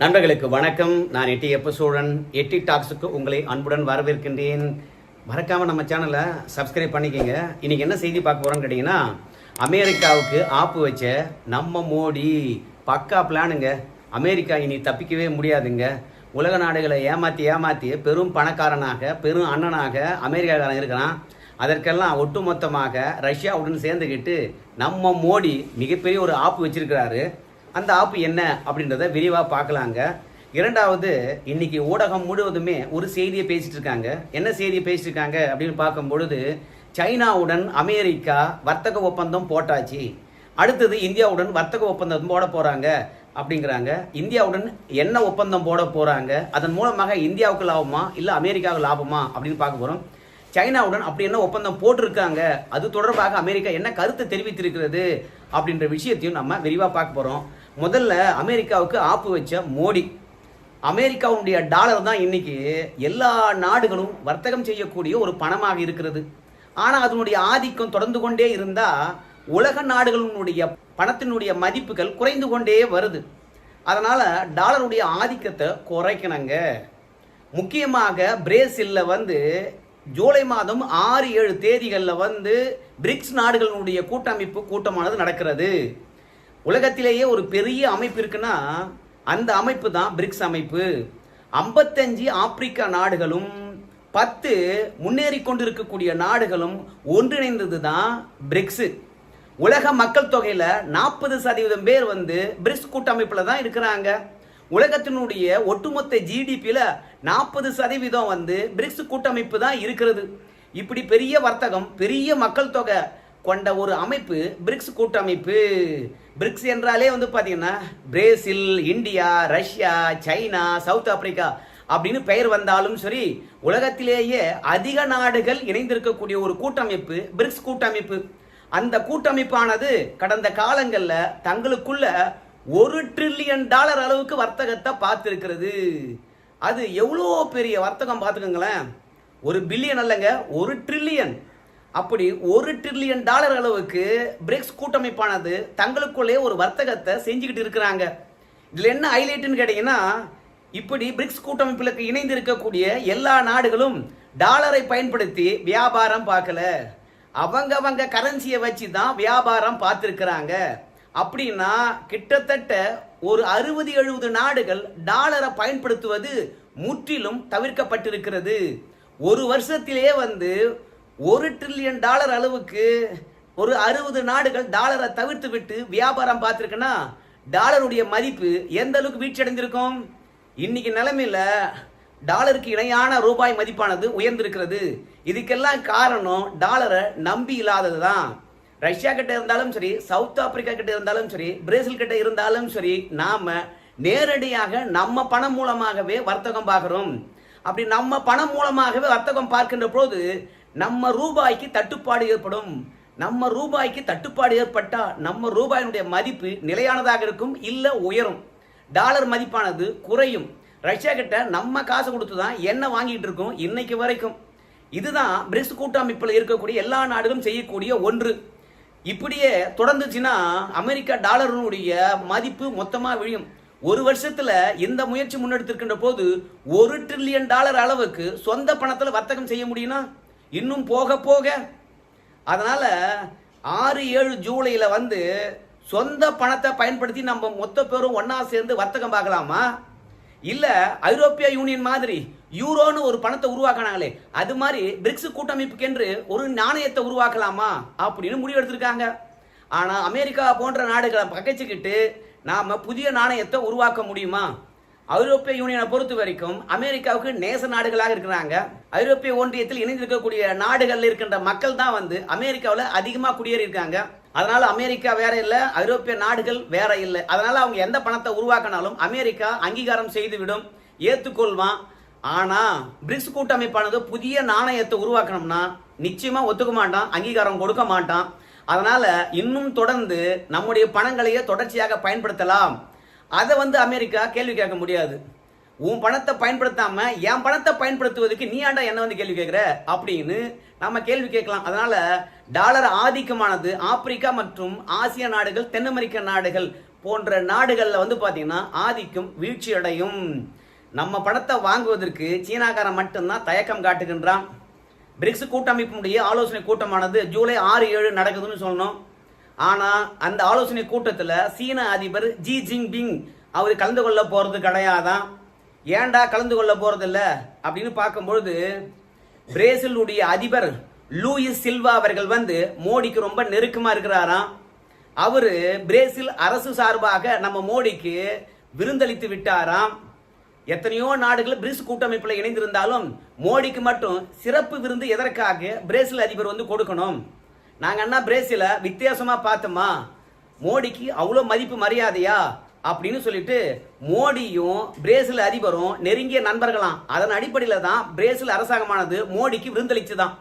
நண்பர்களுக்கு வணக்கம். நான் எட்டி எப்ப சோழன் எட்டி டாக்ஸுக்கு உங்களை அன்புடன் வரவேற்கின்றேன். மறக்காமல் நம்ம சேனலை சப்ஸ்கிரைப் பண்ணிக்கங்க. இன்னைக்கு என்ன செய்தி பார்க்க போறோம்னு கேட்டிங்கன்னா அமெரிக்காவுக்கு ஆப்பு வச்ச நம்ம மோடி பக்கா பிளானுங்க. அமெரிக்கா இனி தப்பிக்கவே முடியாதுங்க. உலக நாடுகளை ஏமாற்றி ஏமாற்றி பெரும் பணக்காரனாக பெரும் அண்ணனாக அமெரிக்காக்காரன் இருக்கிறான். அதற்கெல்லாம் ஒட்டுமொத்தமாக ரஷ்யாவுடன் சேர்ந்துக்கிட்டு நம்ம மோடி மிகப்பெரிய ஒரு ஆப்பு வச்சிருக்கிறாரு. அந்த ஆப்பு என்ன அப்படின்றத விரிவாக பார்க்கலாங்க. இரண்டாவது இன்னைக்கு ஊடகம் முழுவதுமே ஒரு செய்தியை பேசிட்டு இருக்காங்க. என்ன செய்தியை பேசிட்டு இருக்காங்க அப்படின்னு பார்க்கும் பொழுது சைனாவுடன் அமெரிக்கா வர்த்தக ஒப்பந்தம் போட்டாச்சு. அடுத்தது இந்தியாவுடன் வர்த்தக ஒப்பந்தம் போட போறாங்க அப்படிங்கிறாங்க. இந்தியாவுடன் என்ன ஒப்பந்தம் போட போறாங்க? அதன் மூலமாக இந்தியாவுக்கு லாபமா? இல்லை அமெரிக்காவுக்கு லாபமா? அப்படின்னு பார்க்க போறோம். சைனாவுடன் அப்படி என்ன ஒப்பந்தம் போட்டிருக்காங்க? அது தொடர்பாக அமெரிக்கா என்ன கருத்து தெரிவித்திருக்கிறது அப்படின்ற விஷயத்தையும் நம்ம விரிவாக பார்க்க போகிறோம் முதல்ல அமெரிக்காவுக்கு ஆப்பு வச்ச மோடி. அமெரிக்காவுடைய டாலர் தான் இன்னைக்கு எல்லா நாடுகளும் வர்த்தகம் செய்யக்கூடிய ஒரு பணமாக இருக்கிறது. ஆனால் அதனுடைய ஆதிக்கம் தொடர்ந்து கொண்டே இருந்தால் உலக நாடுகளினுடைய பணத்தினுடைய மதிப்புகள் குறைந்து கொண்டே வருது. அதனால் டாலருடைய ஆதிக்கத்தை குறைக்கணுங்க. முக்கியமாக பிரேசிலில் வந்து ஜூலை மாதம் ஆறு ஏழு தேதிகளில் வந்து பிரிக்ஸ் நாடுகளினுடைய கூட்டமைப்பு கூட்டமானது நடக்கிறது. உலகத்திலேயே ஒரு பெரிய அமைப்பு இருக்குன்னா அந்த அமைப்பு தான் பிரிக்ஸ் அமைப்பு. ஐம்பத்தஞ்சு ஆப்பிரிக்கா நாடுகளும் பத்து முன்னேறி கொண்டிருக்கக்கூடிய நாடுகளும் ஒன்றிணைந்தது தான் பிரிக்ஸு. உலக மக்கள் தொகையில் நாற்பது சதவீதம் பேர் வந்து பிரிக்ஸ் கூட்டமைப்பில் தான் இருக்கிறாங்க. உலகத்தினுடைய ஒட்டுமொத்த ஜிடிபியில் நாற்பது சதவீதம் வந்து பிரிக்ஸ் கூட்டமைப்பு தான் இருக்கிறது. இப்படி பெரிய வர்த்தகம் பெரிய மக்கள் தொகை கொண்ட ஒரு அமைப்பு பிரிக்ஸ் கூட்டமைப்பு. பிரிக்ஸ் என்றாலே வந்து பார்த்தீங்கன்னா Brazil India Russia China South Africa அப்படின்னு பெயர் வந்தாலும் சரி உலகத்திலேயே அதிக நாடுகள் இணைந்திருக்கக்கூடிய ஒரு கூட்டமைப்பு பிரிக்ஸ் கூட்டமைப்பு. அந்த கூட்டமைப்பானது கடந்த காலங்களில் தங்களுக்குள்ள ஒரு ட்ரில்லியன் டாலர் அளவுக்கு வர்த்தகத்தை பார்த்துருக்கிறது. அது எவ்வளோ பெரிய வர்த்தகம் பார்த்துக்கோங்களேன். ஒரு பில்லியன் அல்லங்க ஒரு ட்ரில்லியன் அப்படி ஒரு ட்ரில்லியன் டாலர் அளவுக்கு பிரிக்ஸ் கூட்டமைப்பானது தங்களுக்குள்ளே ஒரு வர்த்தகத்தை செஞ்சுக்கிட்டு இருக்கிறாங்க. இதில் என்ன ஹைலைட்டுன்னு கேட்டிங்கன்னா இப்படி பிரிக்ஸ் கூட்டமைப்பில் இணைந்து இருக்கக்கூடிய எல்லா நாடுகளும் டாலரை பயன்படுத்தி வியாபாரம் பார்க்கல. அவங்க அவங்க கரன்சியை வச்சு தான் வியாபாரம் பார்த்துருக்குறாங்க. அப்படின்னா கிட்டத்தட்ட ஒரு அறுபது எழுபது நாடுகள் டாலரை பயன்படுத்துவது முற்றிலும் தவிர்க்கப்பட்டிருக்கிறது. ஒரு வருஷத்திலே வந்து ஒரு ட்ரில்லியன் டாலர் அளவுக்கு ஒரு அறுபது நாடுகள் டாலரை தவிர்த்து விட்டு வியாபாரம் பார்த்துருக்குன்னா டாலருடைய மதிப்பு எந்த அளவுக்கு வீழ்ச்சி அடைந்திருக்கும்? இன்னைக்கு நிலைமையில டாலருக்கு இணையான ரூபாய் மதிப்பானது உயர்ந்திருக்கிறது. இதுக்கெல்லாம் காரணம் டாலரை நம்பி இல்லாதது தான். ரஷ்யா கிட்ட இருந்தாலும் சரி சவுத் ஆப்பிரிக்கா கிட்ட இருந்தாலும் சரி பிரேசில் கிட்ட இருந்தாலும் சரி நாம நேரடியாக நம்ம பணம் மூலமாகவே வர்த்தகம் பார்க்குறோம். அப்படி நம்ம பணம் மூலமாகவே வர்த்தகம் பார்க்கின்ற போது நம்ம ரூபாய்க்கு தட்டுப்பாடு ஏற்படும். நம்ம ரூபாய்க்கு தட்டுப்பாடு ஏற்பட்டால் நம்ம ரூபாயினுடைய மதிப்பு நிலையானதாக இருக்கும் இல்லை உயரும். டாலர் மதிப்பானது குறையும். ரஷ்யா கிட்ட நம்ம காசு கொடுத்து தான் என்ன வாங்கிட்டு இருக்கோம் இன்னைக்கு வரைக்கும். இதுதான் பிரிக்ஸ் கூட்டமைப்பில் இருக்கக்கூடிய எல்லா நாடுகளும் செய்யக்கூடிய ஒன்று. இப்படியே தொடர்ந்துச்சுன்னா அமெரிக்கா டாலருடைய மதிப்பு மொத்தமாக விழியும் ஒரு வருஷத்துல இந்த முயற்சி முன்னெடுத்திருக்கின்ற போது ஒரு ட்ரில்லியன் டாலர் அளவுக்கு சொந்த பணத்தில் வர்த்தகம் செய்ய முடியும்னா இன்னும் போக போக. அதனால் ஆறு ஏழு ஜூலையில் வந்து சொந்த பணத்தை பயன்படுத்தி நம்ம மொத்த பேரும் ஒன்றா சேர்ந்து வர்த்தகம் பார்க்கலாமா? இல்லை ஐரோப்பிய யூனியன் மாதிரி யூரோன்னு ஒரு பணத்தை உருவாக்கினாங்களே அது மாதிரி பிரிக்ஸ் கூட்டமைப்புக்கென்று ஒரு நாணயத்தை உருவாக்கலாமா? அப்படின்னு முடிவு எடுத்திருக்காங்க. அமெரிக்கா போன்ற நாடுகளை பகைச்சிக்கிட்டு நாம் புதிய நாணயத்தை உருவாக்க முடியுமா? ஐரோப்பிய யூனியனை பொறுத்த வரைக்கும் அமெரிக்காவுக்கு நேச நாடுகளாக இருக்கிறாங்க. ஐரோப்பிய ஒன்றியத்தில் இணைந்திருக்கக்கூடிய நாடுகளில் இருக்கின்ற மக்கள் தான் வந்து அமெரிக்காவில் அதிகமாக குடியேறி இருக்காங்க. அதனால அமெரிக்கா வேற இல்லை ஐரோப்பிய நாடுகள் வேற இல்லை. அதனால அவங்க எந்த பணத்தை உருவாக்கினாலும் அமெரிக்கா அங்கீகாரம் செய்துவிடும் ஏற்றுக்கொள்வான் ஆனா பிரிக்ஸ் கூட்டமைப்பானது புதிய நாணயத்தை உருவாக்கணும்னா நிச்சயமா ஒத்துக்க மாட்டான் அங்கீகாரம் கொடுக்க மாட்டான். அதனால இன்னும் தொடர்ந்து நம்முடைய பணங்களையே தொடர்ச்சியாக பயன்படுத்தலாம். அதை வந்து அமெரிக்கா கேள்வி கேட்க முடியாது. உன் பணத்தை பயன்படுத்தாம என் பணத்தை பயன்படுத்துவதற்கு நீ ஆண்டா என்ன வந்து கேள்வி கேட்குற? அப்படின்னு நம்ம கேள்வி கேட்கலாம். அதனால டாலர் ஆதிக்கமானது ஆப்பிரிக்கா மற்றும் ஆசிய நாடுகள் தென் அமெரிக்க நாடுகள் போன்ற நாடுகளில் வந்து பார்த்தீங்கன்னா ஆதிக்கம் வீழ்ச்சி அடையும் நம்ம பணத்தை வாங்குவதற்கு சீனாக்காரன் மட்டும்தான் தயக்கம் காட்டுகின்றான். பிரிக்ஸ் கூட்டமைப்பினுடைய ஆலோசனை கூட்டமானது ஜூலை ஆறு ஏழு நடக்குதுன்னு சொன்னோம் ஆனால் அந்த ஆலோசனை கூட்டத்தில் சீன அதிபர் ஜி ஜின்பிங் அவர் கலந்து கொள்ள போகிறது கிடையாதான் ஏன்டா கலந்து கொள்ள போறதில்ல? அப்படின்னு பார்க்கும்பொழுது பிரேசிலுடைய அதிபர் லூயிஸ் சில்வா அவர்கள் வந்து மோடிக்கு ரொம்ப நெருக்கமா இருக்கிறாராம். அவரு பிரேசில் அரசு சார்பாக நம்ம மோடிக்கு விருந்தளித்து விட்டாராம். எத்தனையோ நாடுகள் பிரிக்ஸ் கூட்டமைப்பில் இணைந்திருந்தாலும் மோடிக்கு மட்டும் சிறப்பு விருந்து எதற்காக பிரேசில் அதிபர் வந்து கொடுக்கணும்? நாங்கள் என்ன பிரேசில வித்தியாசமாக பார்த்தோமா? மோடிக்கு அவ்வளோ மதிப்பு மரியாதையா? அப்படின்னு சொல்லிட்டு மோடியும் பிரேசில் அதிபரும் நெருங்கிய நண்பர்களாம். அதன் அடிப்படையில் தான் பிரேசில் அரசாங்கமானது மோடிக்கு விருந்தளிச்சுதான்.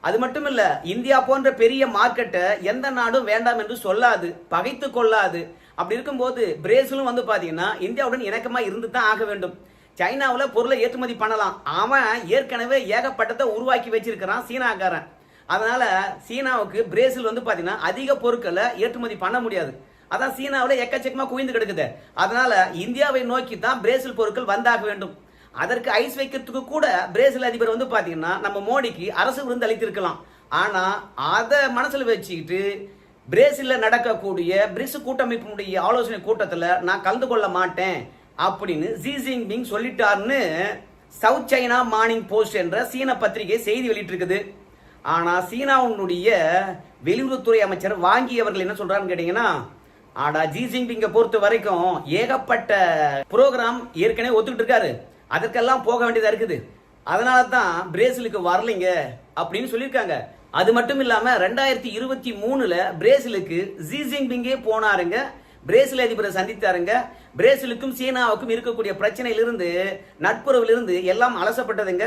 அது மட்டும் இல்லை இந்தியா போன்ற பெரிய மார்க்கெட்டை எந்த நாடும் வேண்டாம் என்று சொல்லாது பகைத்து கொள்ளாது. அப்படி இருக்கும்போது பிரேசிலும் வந்து பார்த்தீங்கன்னா இந்தியாவுடன் இணக்கமாக இருந்து தான் ஆக வேண்டும். சைனாவில் பொருளை ஏற்றுமதி பண்ணலாம். அவன் ஏற்கனவே ஏகப்பட்டதை உருவாக்கி வச்சிருக்கிறான் சீனாக்காரன். அதனால சீனாவுக்கு பிரேசில் வந்து பார்த்தீங்கன்னா அதிக பொருட்களை ஏற்றுமதி பண்ண முடியாது. அதான் சீனாவில் எக்கச்சக்கமாக குவிந்து கிடக்குது. அதனால இந்தியாவை நோக்கி தான் பிரேசில் பொருட்கள் வந்தாக வேண்டும். அதற்கு ஐஸ் வைக்கிறதுக்கு கூட பிரேசில் அதிபர் வந்து பார்த்தீங்கன்னா நம்ம மோடிக்கு அரசு விருந்து அளித்திருக்கலாம். ஆனால் அதை மனசில் வச்சுக்கிட்டு பிரேசிலில் நடக்கக்கூடிய பிரிக்ஸ் கூட்டமைப்பினுடைய ஆலோசனை கூட்டத்தில் நான் கலந்து கொள்ள மாட்டேன் அப்படின்னு ஜி ஜின்பிங் சொல்லிட்டாருன்னு சவுத் சைனா மார்னிங் போஸ்ட் என்ற சீன பத்திரிகை செய்தி வெளியிட்டிருக்குது. ஆனால் சீனாவுடைய வெளியுறவுத்துறை அமைச்சர் வாங்கி அவர்கள் என்ன சொல்றாருன்னு கேட்டீங்கன்னா ஆடா ஜி ஜின்பிங்கை பொறுத்த வரைக்கும் ஏகப்பட்ட ப்ரோக்ராம் ஏற்கனவே ஒத்துக்கிட்டு இருக்காரு. அதற்கெல்லாம் போக வேண்டியதா இருக்குது. அதனால தான் பிரேசிலுக்கு வரலைங்க அப்படின்னு சொல்லியிருக்காங்க. அது மட்டும் இல்லாமல் ரெண்டாயிரத்தி இருபத்தி மூணுல பிரேசிலுக்கு ஜி ஜின்பிங்கே போனாருங்க. பிரேசில் அதிபரை சந்தித்தாருங்க. பிரேசிலுக்கும் சீனாவுக்கும் இருக்கக்கூடிய பிரச்சனையிலிருந்து நட்புறவிலிருந்து எல்லாம் அலசப்பட்டதுங்க.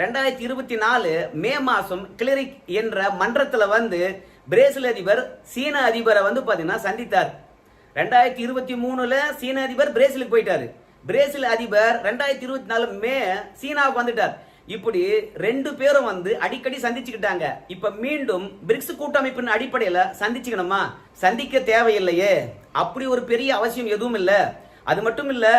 ரெண்டாயிரத்தி இருபத்தி நாலு மே மாதம் கிளரிக் என்ற மன்றத்தில் வந்து பிரேசில் அதிபர் சீன அதிபரை வந்து பார்த்தீங்கன்னா சந்தித்தார். ரெண்டாயிரத்தி இருபத்தி மூணில் சீன அதிபர் பிரேசிலுக்கு போயிட்டார். பிரேசில் அதிபர் ரெண்டாயிரத்தி இருபத்தி நாலு மே சீனாவுக்கு வந்துட்டார். இப்படி ரெண்டு பேரும் வந்து அடிக்கடி சந்திச்சுக்கிட்டாங்க. இப்ப மீண்டும் பிரிக்ஸ் கூட்டமைப்பின் அடிப்படையில சந்திச்சுக்கணுமா? சந்திக்க தேவையில்லையே. அப்படி ஒரு பெரிய அவசியம் எதுவும் இல்லை. அது மட்டும் இல்லை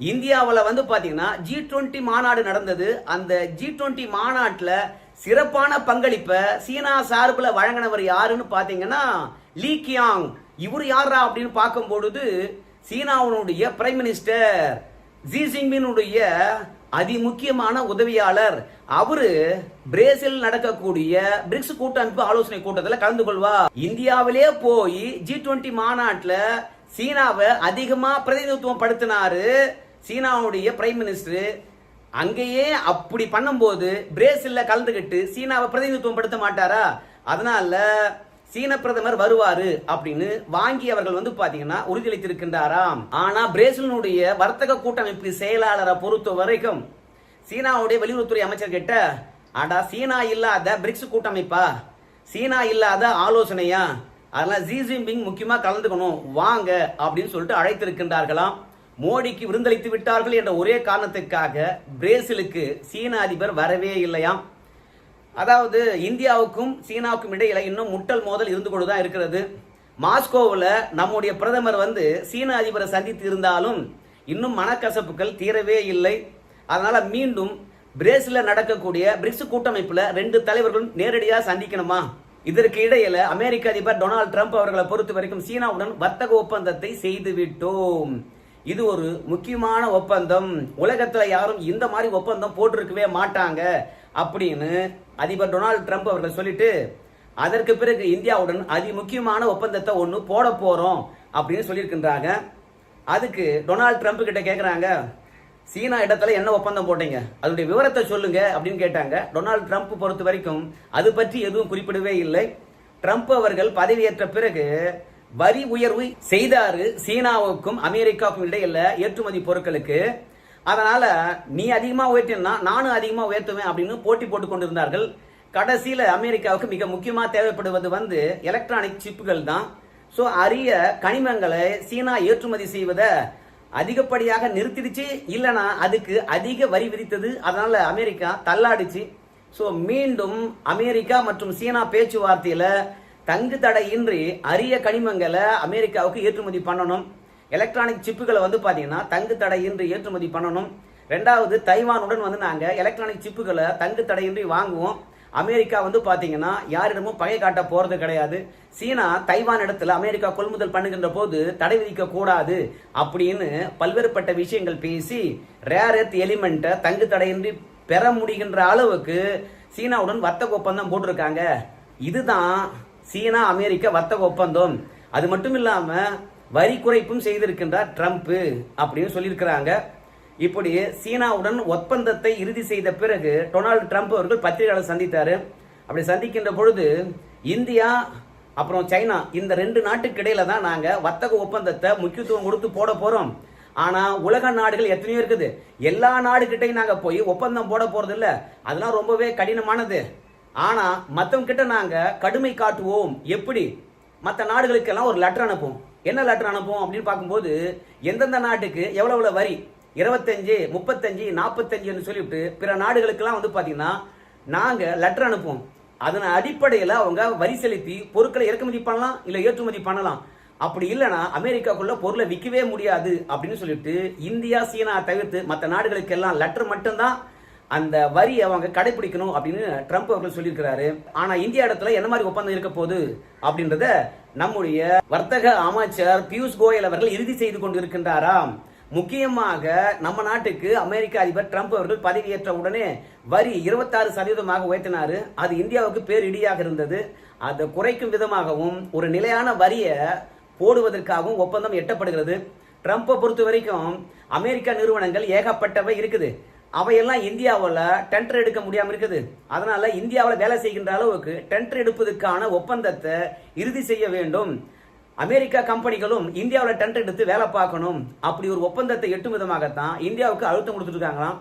இந்தியாவில் வந்து பார்த்தீங்கன்னா ஜி டுவெண்ட்டி மாநாடு நடந்தது. அந்த ஜி டுவெண்ட்டி மாநாட்டில் சிறப்பான பங்களிப்பை சீனா சார்பில் வழங்கினவர் யாருன்னு பார்த்தீங்கன்னா லீ கியாங். இவர் யாரா அப்படின்னு பார்க்கும்பொழுது சீனாவுடைய பிரைம் மினிஸ்டர் ஜி ஜின்பினுடைய அதிமுக்கியமான உதவியாளர். அவரு பிரேசில் நடக்கக்கூடிய பிரிக்ஸ் கூட்டமைப்பு ஆலோசனை கூட்டத்தில் கலந்து கொள்வார். இந்தியாவிலே போய் ஜி டுவெண்ட்டி மாநாட்டில் சீனாவை அதிகமாக பிரதிநிதித்துவம் படுத்தினாரு சீனாவுடைய பிரைம் மினிஸ்டர் அங்கேயே அப்படி பண்ணும்போது பிரேசில்ல கலந்துகிட்டு சீனாவை பிரதிநிதித்துவம் படுத்த மாட்டாரா? அதனால சீன பிரதமர் வருவாரு அப்படின்னு வாங்கி அவர்கள் வந்து பாத்தீங்கன்னா உறுதியளித்திருக்கின்றாராம். ஆனா பிரேசிலினுடைய வர்த்தக கூட்டமைப்பு செயலாளரை பொறுத்த வரைக்கும் சீனாவுடைய வெளியுறவுத்துறை அமைச்சர் கிட்ட ஆடா சீனா இல்லாத பிரிக்ஸ் கூட்டமைப்பா? சீனா இல்லாத ஆலோசனையா? அதெல்லாம் ஜி ஜின்பிங் முக்கியமா கலந்துக்கணும் வாங்க அப்படின்னு சொல்லிட்டு அழைத்திருக்கின்றார்களாம். மோடிக்கு விருந்தளித்து விட்டார்கள் என்ற ஒரே காரணத்துக்காக பிரேசிலுக்கு சீன அதிபர் வரவே இல்லையாம். அதாவது இந்தியாவுக்கும் சீனாவுக்கும் இடையில இன்னும் முட்டல் மோதல் இருந்து கொண்டு தான் இருக்கிறது. மாஸ்கோவில் நம்முடைய பிரதமர் வந்து சீன அதிபரை சந்தித்து இருந்தாலும் இன்னும் மனக்கசப்புகள் தீரவே இல்லை. அதனால மீண்டும் பிரேசில நடக்கக்கூடிய பிரிக்ஸ் கூட்டமைப்புல ரெண்டு தலைவர்களும் நேரடியாக சந்திக்கணுமா? இதற்கு இடையில அமெரிக்க அதிபர் டொனால்ட் ட்ரம்ப் அவர்களை பொறுத்த வரைக்கும் சீனாவுடன் வர்த்தக ஒப்பந்தத்தை செய்துவிட்டோம். இது ஒரு முக்கியமான ஒப்பந்தம். உலகத்தில் யாரும் இந்த மாதிரி ஒப்பந்தம் போட்டிருக்கவே மாட்டாங்க அப்படின்னு அதிபர் டொனால்ட் ட்ரம்ப் அவர்கள் சொல்லிட்டு அதற்கு பிறகு இந்தியாவுடன் அதி முக்கியமான ஒப்பந்தத்தை ஒன்று போட போகிறோம் அப்படின்னு சொல்லியிருக்கின்றாங்க. அதுக்கு டொனால்ட் ட்ரம்ப் கிட்ட கேட்குறாங்க சீனா இடத்துல என்ன ஒப்பந்தம் போட்டீங்க? அதனுடைய விவரத்தை சொல்லுங்க அப்படின்னு கேட்டாங்க. டொனால்ட் ட்ரம்ப் பொறுத்த வரைக்கும் அது பற்றி எதுவும் குறிப்பிடவே இல்லை. ட்ரம்ப் அவர்கள் பதவியேற்ற பிறகு வரி உயர்வு செய்தாரு சீனாவுக்கும் அமெரிக்காவுக்கும் இடையில ஏற்றுமதி பொருட்களுக்கு. அதனால நீ அதிகமாக உயர்த்தினா நானும் அதிகமாக உயர்த்துவேன் அப்படின்னு போட்டி போட்டு கொண்டிருந்தார்கள். கடைசியில் அமெரிக்காவுக்கு மிக முக்கியமாக தேவைப்படுவது வந்து எலக்ட்ரானிக் சிப்புகள் தான். ஸோ அரிய கனிமங்களை சீனா ஏற்றுமதி செய்வதை அதிகப்படியாக நிறுத்திடுச்சு. இல்லைனா அதுக்கு அதிக வரி விதித்தது. அதனால அமெரிக்கா தள்ளாடிச்சு. ஸோ மீண்டும் அமெரிக்கா மற்றும் சீனா பேச்சுவார்த்தையில் தங்கு தடையின்றி அரிய கனிமங்களை அமெரிக்காவுக்கு ஏற்றுமதி பண்ணணும். எலக்ட்ரானிக் சிப்புகளை வந்து பார்த்தீங்கன்னா தங்கு தடையின்றி ஏற்றுமதி பண்ணணும். ரெண்டாவது தைவானுடன் வந்து நாங்கள் எலக்ட்ரானிக் சிப்புகளை தங்கு தடையின்றி வாங்குவோம். அமெரிக்கா வந்து பார்த்தீங்கன்னா யாரிடமும் பகை காட்ட போகிறது கிடையாது. சீனா தைவான் இடத்துல அமெரிக்கா கொள்முதல் பண்ணுகின்ற போது தடை விதிக்க கூடாது அப்படின்னு பல்வேறுபட்ட விஷயங்கள் பேசி ரேர் எர்த் எலிமெண்ட்டை தங்கு தடையின்றி பெற முடிகின்ற அளவுக்கு சீனாவுடன் வர்த்தக ஒப்பந்தம் போட்டிருக்காங்க. இதுதான் சீனா அமெரிக்க வர்த்தக ஒப்பந்தம். அது மட்டும் இல்லாம வரி குறைப்பும் செய்திருக்கின்றார் ட்ரம்ப் அப்படின்னு சொல்லியிருக்கிறாங்க. இப்படி சீனாவுடன் ஒப்பந்தத்தை இறுதி செய்த பிறகு டொனால்டு ட்ரம்ப் அவர்கள் பத்திரிகையாளர் சந்தித்தாரு. அப்படி சந்திக்கின்ற பொழுது இந்தியா அப்புறம் சைனா இந்த ரெண்டு நாட்டுக்கு இடையில தான் நாங்க வர்த்தக ஒப்பந்தத்தை முக்கியத்துவம் கொடுத்து போட போறோம். ஆனா உலக நாடுகள் எத்தனையோ இருக்குது. எல்லா நாடுகிட்டையும் நாங்க போய் ஒப்பந்தம் போட போறது இல்ல அதெல்லாம் ரொம்பவே கடினமானது. ஆனா மத்தவங்க கிட்ட நாங்க கடுமை காட்டுவோம். எப்படி? மற்ற நாடுகளுக்கெல்லாம் ஒரு லெட்டர் அனுப்புவோம். என்ன லெட்டர் அனுப்புவோம் அப்படின்னு பார்க்கும்போது எந்தெந்த நாட்டுக்கு எவ்வளவு எவ்வளோ வரி? இருபத்தஞ்சு முப்பத்தஞ்சு நாற்பத்தஞ்சுன்னு சொல்லிவிட்டு பிற நாடுகளுக்கெல்லாம் வந்து பார்த்தீங்கன்னா நாங்கள் லெட்டர் அனுப்புவோம். அதன் அடிப்படையில் அவங்க வரி செலுத்தி பொருட்களை இறக்குமதி பண்ணலாம் இல்லை ஏற்றுமதி பண்ணலாம். அப்படி இல்லைன்னா அமெரிக்காக்குள்ள பொருளை விற்கவே முடியாது அப்படின்னு சொல்லிட்டு இந்தியா சீனா தவிர்த்து மற்ற நாடுகளுக்கெல்லாம் லெட்டர் மட்டும்தான் அந்த வரி அவங்க கடைபிடிக்கணும் அப்படின்னு ட்ரம்ப் அவர்கள் சொல்லியிருக்கிறாரு. ஆனா இந்தியா இடத்துல என்ன மாதிரி ஒப்பந்தம் இருக்க போகுது அப்படின்றத நம்முடைய வர்த்தக அமைச்சர் பியூஷ் கோயல் அவர்கள் இறுதி செய்து கொண்டு இருக்கின்றாராம் முக்கியமாக நம்ம நாட்டுக்கு அமெரிக்க அதிபர் ட்ரம்ப் அவர்கள் பதவியேற்ற உடனே வரி இருபத்தாறு சதவீதமாக உயர்த்தினாரு. அது இந்தியாவுக்கு பேரிடியாக இருந்தது. அதை குறைக்கும் விதமாகவும் ஒரு நிலையான வரியை போடுவதற்காகவும் ஒப்பந்தம் எட்டப்படுகிறது. ட்ரம்ப்பை பொறுத்த வரைக்கும் அமெரிக்க நிறுவனங்கள் ஏகப்பட்டவை இருக்குது. அவையெல்லாம் இந்தியாவில் டெண்டர் எடுக்க முடியாமல் இருக்குது. அதனால இந்தியாவில் வேலை செய்கின்ற அளவுக்கு டெண்டர் எடுப்பதற்கான ஒப்பந்தத்தை இறுதி செய்ய வேண்டும். அமெரிக்கா கம்பெனிகளும் இந்தியாவில் டெண்டர் எடுத்து வேலை பார்க்கணும். அப்படி ஒரு ஒப்பந்தத்தை எட்டும் விதமாகத்தான் இந்தியாவுக்கு அழுத்தம் கொடுத்துருக்காங்களாம்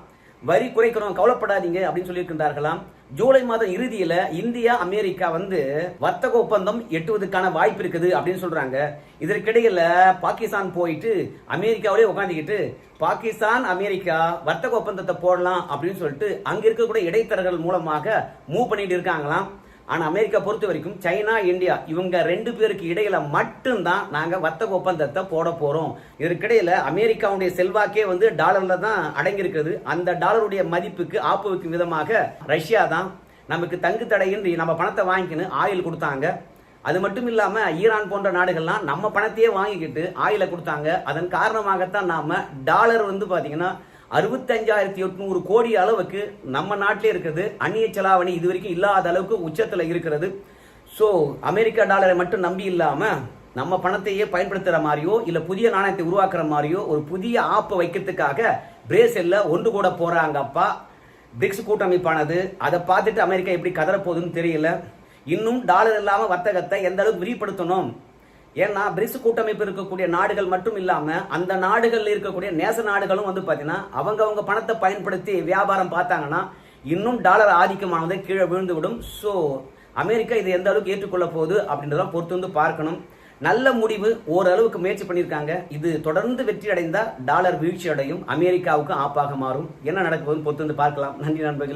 வரி குறைக்கிறோம் கவலைப்படாதீங்க அப்படின்னு சொல்லியிருக்கின்றார்களாம். ஜூலை மாதம் இறுதியில இந்தியா அமெரிக்கா வந்து வர்த்தக ஒப்பந்தம் எட்டுவதற்கான வாய்ப்பு இருக்குது அப்படின்னு சொல்றாங்க. இதற்கிடையில பாகிஸ்தான் போயிட்டு அமெரிக்காவிலே உட்காந்துக்கிட்டு பாகிஸ்தான் அமெரிக்கா வர்த்தக ஒப்பந்தத்தை போடலாம் அப்படின்னு சொல்லிட்டு அங்க இருக்கக்கூடிய இடைத்தரகர்கள் மூலமாக மூவ் பண்ணிட்டு இருக்காங்களாம். ஆனால் அமெரிக்கா பொறுத்த வரைக்கும் சைனா இந்தியா இவங்க ரெண்டு பேருக்கு இடையில மட்டும்தான் நாங்கள் வர்த்தக ஒப்பந்தத்தை போட போறோம். இதற்கிடையில அமெரிக்காவுடைய செல்வாக்கே வந்து டாலர்ல தான் அடங்கியிருக்கிறது. அந்த டாலருடைய மதிப்புக்கு ஆப்பு வைக்கும் விதமாக ரஷ்யா தான் நமக்கு தங்கு தடையின்றி நம்ம பணத்தை வாங்கிக்கின்னு ஆயில் கொடுத்தாங்க. அது மட்டும் இல்லாமல் ஈரான் போன்ற நாடுகள்லாம் நம்ம பணத்தையே வாங்கிக்கிட்டு ஆயில கொடுத்தாங்க. அதன் காரணமாகத்தான் நாம டாலர் வந்து பார்த்தீங்கன்னா அறுபத்தஞ்சாயிரத்தி எட்நூறு கோடி அளவுக்கு நம்ம நாட்டிலே இருக்கிறது அந்நிய செலாவணி இது வரைக்கும் இல்லாத அளவுக்கு உச்சத்தில் இருக்கிறது. ஸோ அமெரிக்கா டாலரை மட்டும் நம்பி இல்லாமல் நம்ம பணத்தையே பயன்படுத்துகிற மாதிரியோ இல்லை புதிய நாணயத்தை உருவாக்குற மாதிரியோ ஒரு புதிய ஆப்பை வைக்கிறதுக்காக பிரேசில்ல ஒன்று கூட போகிறாங்கப்பா பிரிக்ஸ் கூட்டமைப்பானது அதை பார்த்துட்டு அமெரிக்கா எப்படி கதறப்போகுதுன்னு தெரியல. இன்னும் டாலர் இல்லாமல் வர்த்தகத்தை எந்த அளவுக்கு விரிப்படுத்தணும் ஏன்னா பிரிக்ஸ் கூட்டமைப்பு இருக்கக்கூடிய நாடுகள் மட்டும் இல்லாம அந்த நாடுகள்ல இருக்கக்கூடிய நேச நாடுகளும் வந்து பாத்தீங்கன்னா அவங்க அவங்க பணத்தை பயன்படுத்தி வியாபாரம் பார்த்தாங்கன்னா இன்னும் டாலர் ஆதிக்கமானது கீழே விழுந்து விடும் ஸோ அமெரிக்கா இதை எந்த அளவுக்கு ஏற்றுக்கொள்ள போகுது அப்படின்றதெல்லாம் பொறுத்து வந்து பார்க்கணும். நல்ல முடிவு ஓரளவுக்கு முயற்சி பண்ணியிருக்காங்க. இது தொடர்ந்து வெற்றி அடைந்தால் டாலர் வீழ்ச்சி அடையும் அமெரிக்காவுக்கு ஆப்பாக மாறும். என்ன நடக்குதுன்னு பொறுத்து வந்து பார்க்கலாம். நன்றி நண்பர்களே.